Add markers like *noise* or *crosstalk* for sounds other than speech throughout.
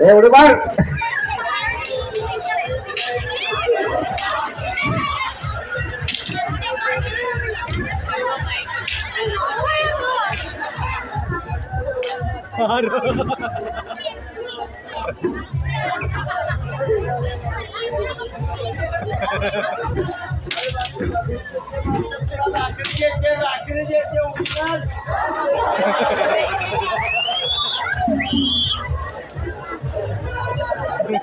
Eh, udah bang. Aduh. *laughs*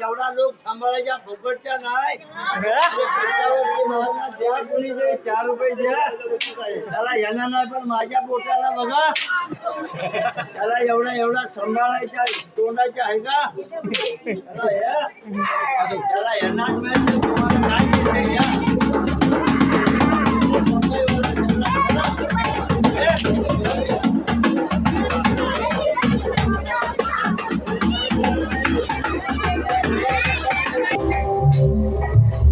एवढा लोक सांभाळायच्या फुकटच्या नाही. द्या कोणी तरी चार रुपये द्या. त्याला येणार नाही पण माझ्या पोटाला बघा. त्याला एवढा एवढा सांभाळायचा तोंडाच्या आहे का? त्याला या. त्याला येणार नाही तर तुम्हाला काय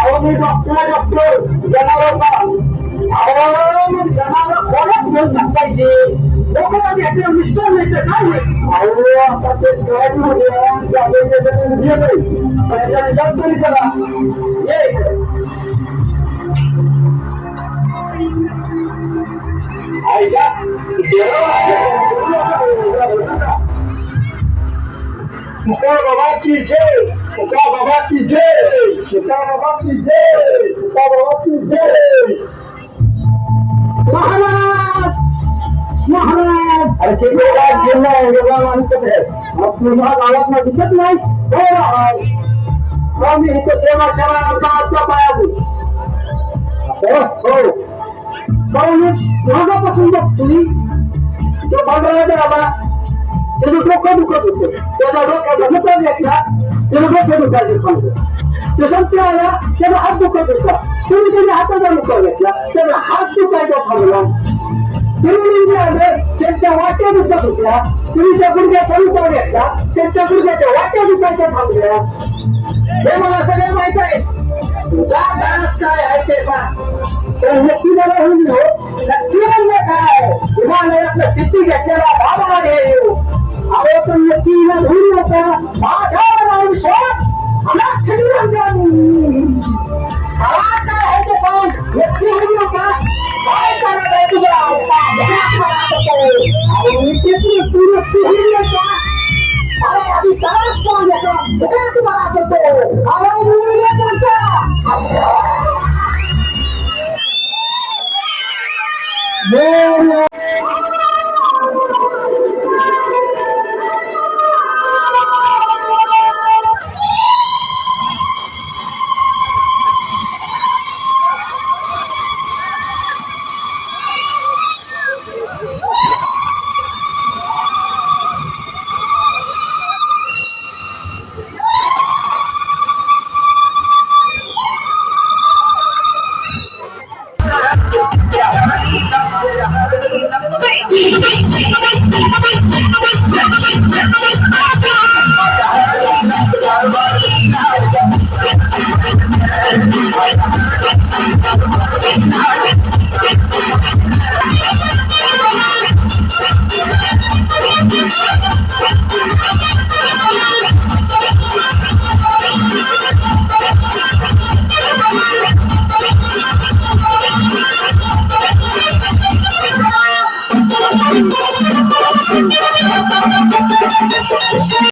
আওয়ামী ডক্টর ডক্টর জানালা আওয়ামী জানালা অনেক বলতে চাইছে। ওখানে আমি একটা মিস্টার নিতে পারি। আল্লাহ তাকে কয়েক মধ্যে তাদেরকে দেখে দিয়ে দেয় তাহলে আমি ডাক্তারি করা এই। আইডা बाबा की जय मुका बाबा की जय महाराज महाराज अरे ते गावात गेला एवढा माणूस कसं आहे तुझ्या गावात ना दिसत नाहीस. हो महाराज. मी इथं सेवा करण्याकरता आपल्या पायात असं? हो. कारण मी मागापासून बघतोय. तो भांडवलाचा आला. त्याचं डोकं दुखत होतं. त्याचा डोक्याचा मुका घेतला त्याचं डोकं दुखायचं थांबलं ते संपते आला त्याचा हात दुखत होता. तुम्ही त्याच्या हाताचा मुका घेतला त्याचा हात दुखायचा थांबला. तुम्ही म्हणजे आले त्यांच्या वाट्या दुखत होत्या. तुम्ही त्या गुडघ्याचा मुका घेतला त्यांच्या गुडघ्याच्या वाट्या दुखायच्या थांबल्या. हे मला सगळं माहीत आहे. तुझा डान्स काय आहे ते सांग. तर नक्की मला होईल नक्की म्हणजे काय? हिमालयातलं सिद्धी घेतलेला बाबा आहे. Oh,